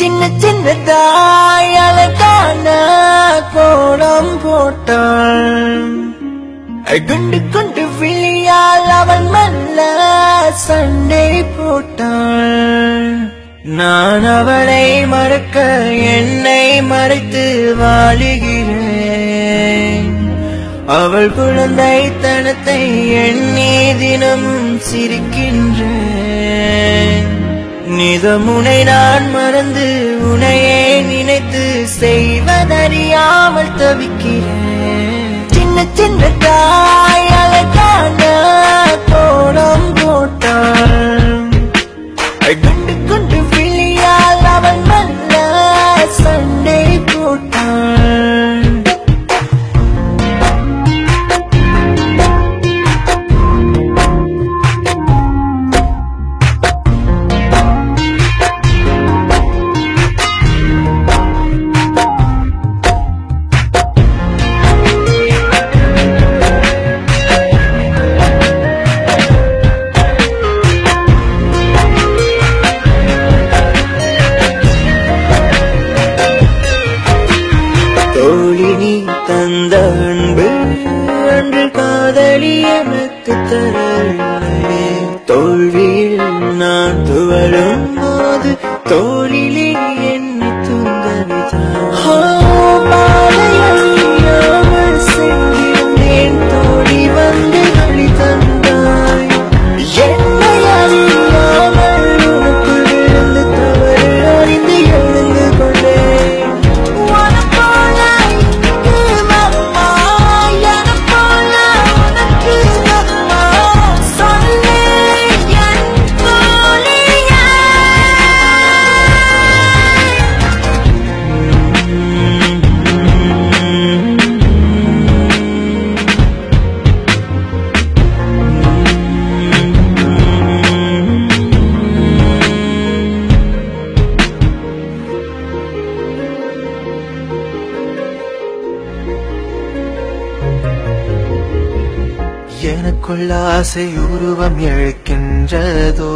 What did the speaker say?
சின்ன சின்னதாய் அழகான கோடம் போட்டாள். குண்டு குண்டு விழியால் அவன் மல்ல சண்டை போட்டாள். நான் அவளை மறக்க என்னை மறைத்து வாழுகிறேன். அவள் குழந்தை தனத்தை எண்ணி தினம் சிரிக்கின்றேன். புனிதமுனை நான் மறந்து உனையே நினைத்து செய்வதறியாமல் தவிக்கிறேன். சின்ன சின்ன தாய் அழகான கோடம் போட்டாள் தந்த அன்பு அன்று காதலி எனக்கு தரவில்லை எனக்குள்ள ஆசை உருவம் எழுக்கின்றதோ?